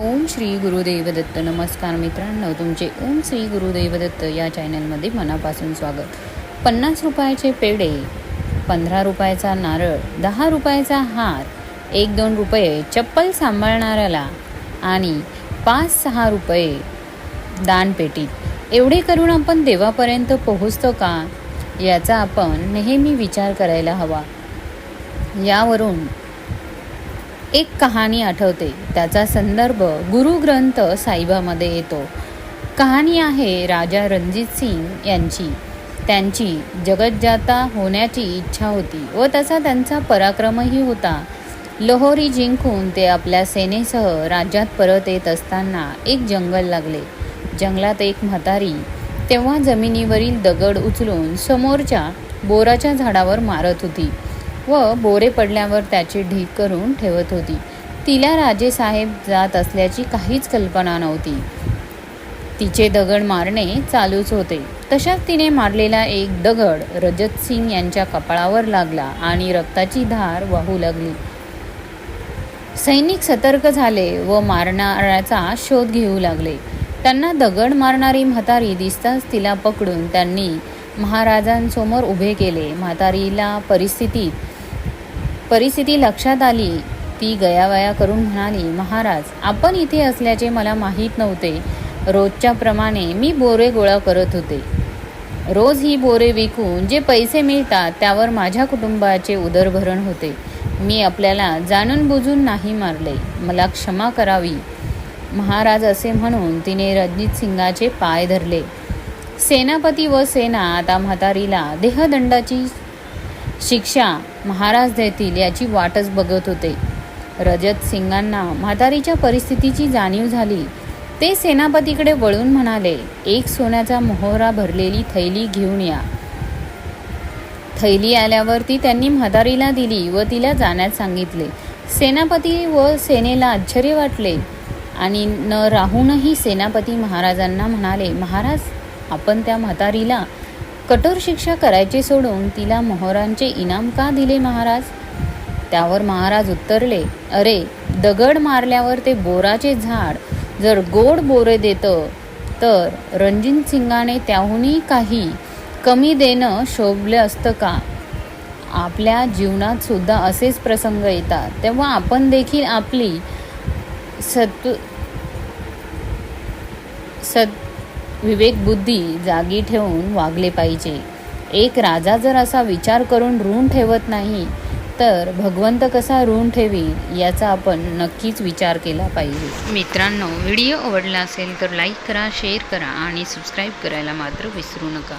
ओम श्री गुरुदेव दत्त नमस्कार मित्रांनो तुमचे ओम श्री गुरुदेव दत्त या चॅनलमध्ये मनापासून स्वागत. पन्नास रुपयाचे पेढे पंधरा रुपयाचा नारळ दहा रुपयाचा हार एक दोन रुपये चप्पल सांभाळणाऱ्याला आणि पाच सहा रुपये दानपेटीत. एवढे करून आपण देवापर्यंत पोहोचतो का? याचा आपण नेहमी विचार करायला हवा. यावरून एक कहाणी आठवते. त्याचा संदर्भ गुरुग्रंथ साहिबामध्ये येतो. कहाणी आहे राजा रणजित सिंग यांची. त्यांची जगज्जाता होण्याची इच्छा होती व तसा त्यांचा पराक्रमही होता. लोहोरी जिंकून ते आपल्या सेनेसह राज्यात परत येत असताना एक जंगल लागले. जंगलात एक म्हातारी तेव्हा जमिनीवरील दगड उचलून समोरच्या बोराच्या झाडावर मारत होती. व बोरे पडल्यावर त्याची ढीक करून ठेवत होती. तिला राजेसाहेब जात असल्याची काहीच कल्पना नव्हती. तिचे दगड मारणे चालूच होते. तशाच तिने मारलेला एक दगड रजत सिंग यांच्या कपाळावर लागला आणि रक्ताची धार वाहू लागली. सैनिक सतर्क झाले व मारणाऱ्याचा शोध घेऊ लागले. त्यांना दगड मारणारी म्हातारी दिसताच तिला पकडून त्यांनी महाराजांसमोर उभे केले. म्हातारीला परिस्थितीत परिस्थिती लक्षात आली. ती गयावया करून म्हणाली महाराज आपण इथे असल्याचे मला माहीत नव्हते. रोजच्या प्रमाणे मी बोरे गोळा करत होते. रोज ही बोरे विकून जे पैसे मिळतात त्यावर माझ्या कुटुंबाचे उदरभरण होते. मी आपल्याला जाणून बुजून नाही मारले. मला क्षमा करावी. महाराज असे म्हणून तिने रणजित सिंगाचे पाय धरले. सेनापती व सेना आता म्हातारीला देहदंडाची शिक्षा महाराज देतील याची वाटच बघत होते. रजत सिंगांना म्हातारीच्या परिस्थितीची जाणीव झाली. ते सेनापतीकडे वळून म्हणाले एक सोन्याचा मोहरा भरलेली थैली घेऊन या. थैली आल्यावर ती त्यांनी म्हातारीला दिली व तिला जाण्यास सांगितले. सेनापती व सेनेला आश्चर्य वाटले आणि न राहूनही सेनापती महाराजांना म्हणाले महाराज आपण त्या म्हातारीला कठोर शिक्षा करायची सोडून तिला मोहरांचे इनाम का दिले महाराज? त्यावर महाराज उत्तरले अरे दगड मारल्यावर ते बोराचे झाड जर गोड बोरे देतं तर रणजित सिंगाने त्याहूनही काही कमी देणं शोभलं असतं का? आपल्या जीवनात सुद्धा असेच प्रसंग येतात. तेव्हा आपण देखील आपली सत्व सत् विवेकबुद्धी जागी ठेवून वागले पाहिजे. एक राजा जर असा विचार करून ऋण ठेवत नाही तर भगवंत कसा ऋण ठेवील याचा आपण नक्कीच विचार केला पाहिजे. मित्रांनो व्हिडिओ आवडला असेल तर लाईक करा शेअर करा आणि सबस्क्राईब करायला मात्र विसरू नका.